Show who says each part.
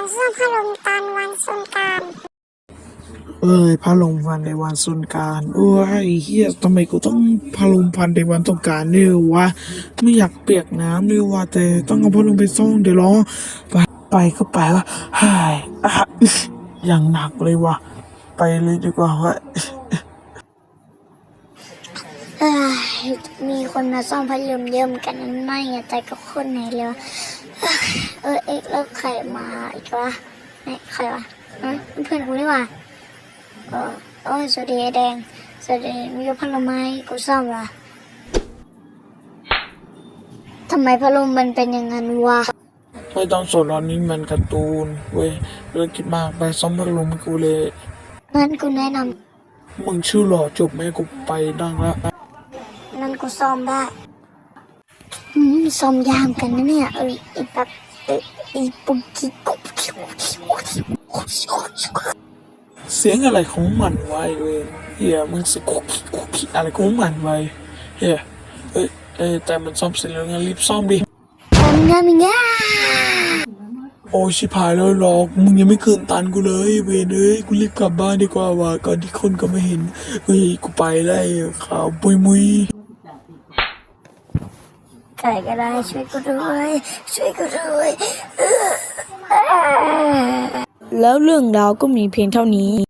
Speaker 1: อนซ่อมพัดลมตอนวันสงกราร
Speaker 2: เอ้ยพาลงพันในวันสงกรารโอ้ยเฮียทำไมกูต้องพาลงพันในวันสงกรารเนี่ยวะไม่อยากเปียกน้ำเลยว่ะแต่ต้องเอาพัดลมไปซ่องเดี๋ยวรอไปไปก็ไปวะหายอะอึ๊ะอย่างหนักเลยว่ะไปเลยดีกว่าวะ
Speaker 1: เอ้ยมีคนมาซ่อมพัดลมเยอะเหมือนกันนั้นไม่อะแต่ก็คนไหนเลยวะ เออเอ็กแล้วใครมาอีกวะไหนใครวะเอ้ยเพื่อนกูนี่หว่าเออโอ้ยสวัสดีไอ้แดงสวัสดีมีพัดลมไหมกูซ่อมละทำไมพัดลมมันเป็นอย่างนั้นวะ
Speaker 2: ไม่ต้องสนตอนนี้มันการ์ตูนเว้ยเรื่องคิดมากไปซ่อมพัดลมกูเลย
Speaker 1: งั้นกูแนะน
Speaker 2: มึงชื่อหล่อจบไหมกูไปดังละำ
Speaker 1: นั่นกูซ่อมได้ อืมซอมยามกันนะเนี่ย เอ้ยไอีแบบเอ้ยปุ๊กกี้กุ๊กกิ๊กบ
Speaker 2: เสียงอะไรของมันไวะไอ้เว้ยเฮียมึงสิกุกกี้กุกกี้อะไรของมันไวะเฮียเอ้ยเอ้ยแต่มันซ่อมเสร็จแล้วงั้นรีบซ่อมดิ
Speaker 1: ทำงานมีงา
Speaker 2: โอ้ยชิบหายแล้วหรอกมึงยังไม่คืนตันกูเลยเวนเอ้ยกูรีบกลับบ้านดีกว่าว่ะก่อนที่คนก็ไม่เห็นเฮ้ยกูไปแล้วไอ้ข่าวมุยมุย
Speaker 1: ใครก็ได้ช่วยกูด้วย ช่วยกูด้วย
Speaker 3: แล้วเรื่องราวก็มีเพียงเท่านี้